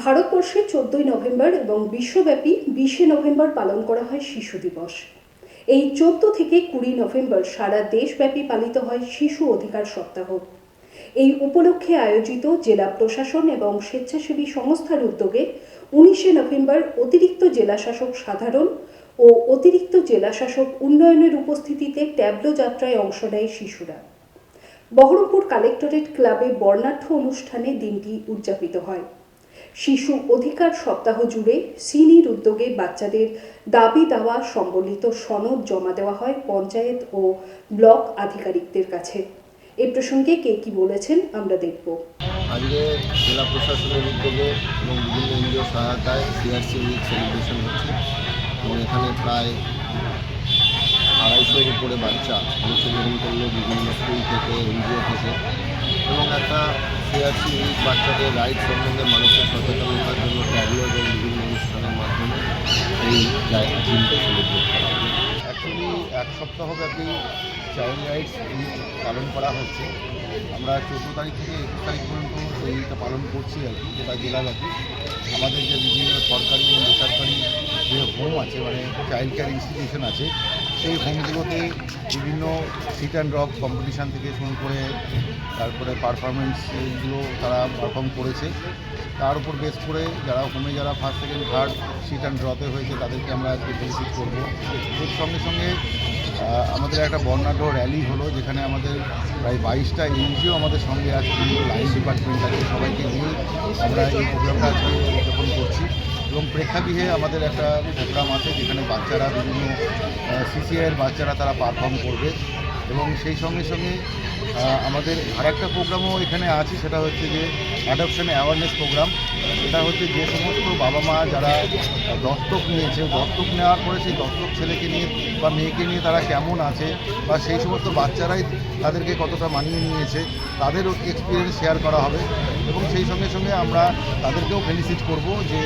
ভারতবর্ষে চোদ্দই নভেম্বর এবং বিশ্বব্যাপী বিশে নভেম্বর পালন করা হয় শিশু দিবস। এই চোদ্দ থেকে কুড়ি নভেম্বর সারা দেশব্যাপী পালিত হয় শিশু অধিকার সপ্তাহ। এই উপলক্ষে আয়োজিত জেলা প্রশাসন এবং স্বেচ্ছাসেবী সংস্থার উদ্যোগে উনিশে নভেম্বর অতিরিক্ত জেলাশাসক সাধারণ ও অতিরিক্ত জেলাশাসক উন্নয়নের উপস্থিতিতে ট্যাবলো যাত্রায় অংশ নেয় শিশুরা। বহরমপুর কালেক্টরেট ক্লাবে বর্ণাঢ্য অনুষ্ঠানে দিনটি উদযাপিত হয়। শিশু অধিকার সপ্তাহ জুড়ে সিনির উদ্যোগে বাচ্চাদের দাবি দাওয়া সম্বলিত সনদ জমা দেওয়া হয় পঞ্চায়েত ও ব্লক আধিকারিকদের কাছে। এ প্রসঙ্গে কে কি বলেছেন আমরা দেখব। আজকে জেলা প্রশাসনের উদ্যোগে এবং বিভিন্ন এনজিও সহায়তায় সিআরসি উইক সেলিব্রেশন হচ্ছে। এবং এখানে প্রায় আড়াইশোর উপরে বাচ্চা অংশগ্রহণ করল বিভিন্ন স্কুল থেকে, এনজিও থেকে। এবং একটা সিআরসি উইক বাচ্চাদের রাইট সম্বন্ধে মানুষের সচেতনতার জন্য ট্যাবলো এবং বিভিন্ন অনুষ্ঠানের মাধ্যমে এই দিনটা সেলিব্রেট করা অ্যাকচুয়ালি এক সপ্তাহব্যাপী চাইল্ড রাইটস পালন করা হচ্ছে। আমরা চোদ্দ তারিখ থেকে একুশ তারিখ পর্যন্ত এইটা পালন করছি আর কি, গোটা জেলাব্যাপী। আমাদের যে বিভিন্ন সরকারি এবং বেসরকারি যে হোম আছে মানে চাইল্ড কেয়ার ইনস্টিটিউশন আছে, সেই হোমগুলোতে বিভিন্ন সিট অ্যান্ড ড্রপ কম্পিটিশান থেকে শুরু করে তারপরে পারফরমেন্স এইগুলো তারা পারফর্ম করেছে। তার উপর বেস করে যারা ওখানে যারা first second third seat and ড্রতে হয়েছে, তাদেরকে আমরা আজকে ফেলিসিট করব। এর সঙ্গে সঙ্গে আমাদের একটা বর্ণাঢ্য র্যালি হলো, যেখানে আমাদের প্রায় বাইশটা এনজিও আমাদের সঙ্গে আছে লাইন ডিপার্টমেন্ট আছে, সবাইকে নিয়ে আমরা এই প্রোগ্রামটা আজকে উদযাপন করছি। এবং প্রেক্ষাগৃহে আমাদের একটা প্রোগ্রাম আছে, যেখানে বাচ্চারা বিভিন্ন সিসিআইয়ের বাচ্চারা তারা পারফর্ম করবে। এবং সেই সঙ্গে সঙ্গে আমাদের আর একটা প্রোগ্রামও এখানে আছে, সেটা হচ্ছে যে অ্যাডপশন অ্যাওয়ারনেস প্রোগ্রাম এটা হচ্ছে যে সমস্ত বাবা মা যারা দত্তক নিয়েছে, দত্তক নেওয়ার পরে সেই দত্তক ছেলেকে নিয়ে বা মেয়েকে নিয়ে তারা কেমন আছে বা সেই সমস্ত বাচ্চারাই তাদেরকে কতটা মানিয়ে নিয়েছে, তাদের এক্সপিরিয়েন্স শেয়ার করা হবে। এবং সেই সঙ্গে সঙ্গে আমরা তাদেরকেও ফেলিসিট করব যে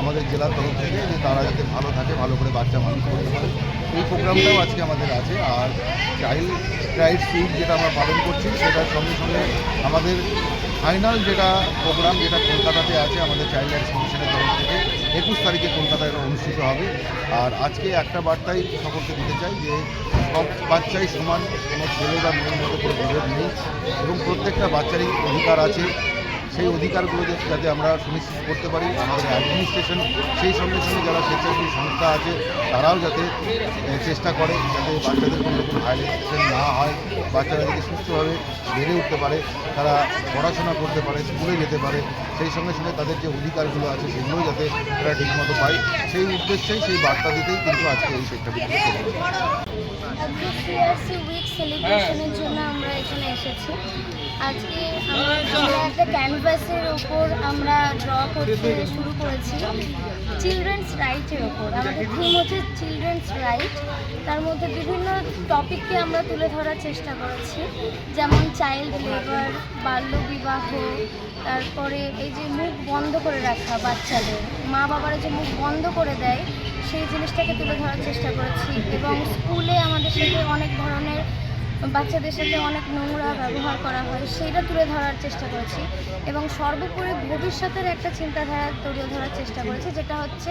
আমাদের জেলার তরফ থেকে যে তারা যাতে ভালো থাকে, ভালো করে বাচ্চা মানুষ করতে পারে এই প্রোগ্রামটাও আজকে আমাদের আছে। আর চাইল্ড রাইটস উইক যেটা আমরা পালন করছি, সেটার সঙ্গে সঙ্গে আমাদের ফাইনাল যেটা প্রোগ্রাম, যেটা কলকাতাতে আছে আমাদের চাইল্ড রাইটস কমিশনের তরফ থেকে, একুশ তারিখে কলকাতায় এটা অনুষ্ঠিত হবে। আর আজকে একটা বার্তাই সকলকে দিতে চাই যে, সব বাচ্চাই সমান, কোনো ছেলে বা মেয়ের মতো কোনো বিভেদ নেই। এবং প্রত্যেকটা বাচ্চারই অধিকার আছে। সেই অধিকারগুলো যাতে- আমরা সুনিশ্চিত করতে পারি, আমাদের অ্যাডমিনিস্ট্রেশন সেই সঙ্গে সঙ্গে যারা স্বেচ্ছাসেবী সংস্থা আছে, তারাও যাতে চেষ্টা করে যাতে বাচ্চাদের কোনো রকম ভায়োলেশন না হয়, বাচ্চারা যাতে সুস্থভাবে বেড়ে উঠতে পারে, তারা পড়াশোনা করতে পারে, স্কুলে যেতে পারে, সেই সঙ্গে সঙ্গে তাদের যে অধিকারগুলো আছে, সেগুলোও যাতে তারা ঠিকমতো পায়। সেই উদ্দেশ্যেই সেই বার্তা দিতেই কিন্তু আজকে এই উইক সেলিব্রেশনের জন্য আমরা এখানে এসেছি। আজকে আমরা একটা ক্যানভাসের ওপর আমরা ড্র করতে শুরু করেছি। চিলড্রেন্স রাইটের ওপর। আমাদের থিম হচ্ছে চিলড্রেন্স রাইট তার মধ্যে বিভিন্ন টপিককে আমরা তুলে ধরার চেষ্টা করেছি। যেমন চাইল্ড লেবার বাল্যবিবাহ, তারপরে এই যে মুখ বন্ধ করে রাখা বাচ্চাদের, মা বাবারা যে মুখ বন্ধ করে দেয়, সেই জিনিসটাকে তুলে ধরার চেষ্টা করেছি। এবং স্কুলে আমাদের সাথে অনেক ধরনের বাচ্চাদের সাথে অনেক নোংরা ব্যবহার করা হয়, সেইটা তুলে ধরার চেষ্টা করেছি এবং সর্বোপরি ভবিষ্যতের একটা চিন্তাধারা তুলে ধরার চেষ্টা করেছি, যেটা হচ্ছে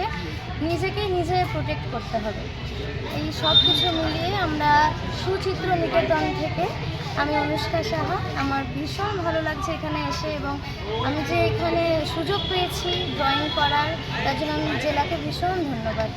নিজেকে নিজে প্রোটেক্ট করতে হবে। এই সব কিছু মিলিয়ে আমরা সুচিত্র নিকেতন থেকে আমি অনুষ্কা সাহা, আমার ভীষণ ভালো লাগছে এখানে এসে এবং আমি যে এখানে সুযোগ পেয়েছি ড্রয়িং করার, তার জন্য আমি জেলাকে ভীষণ ধন্যবাদ।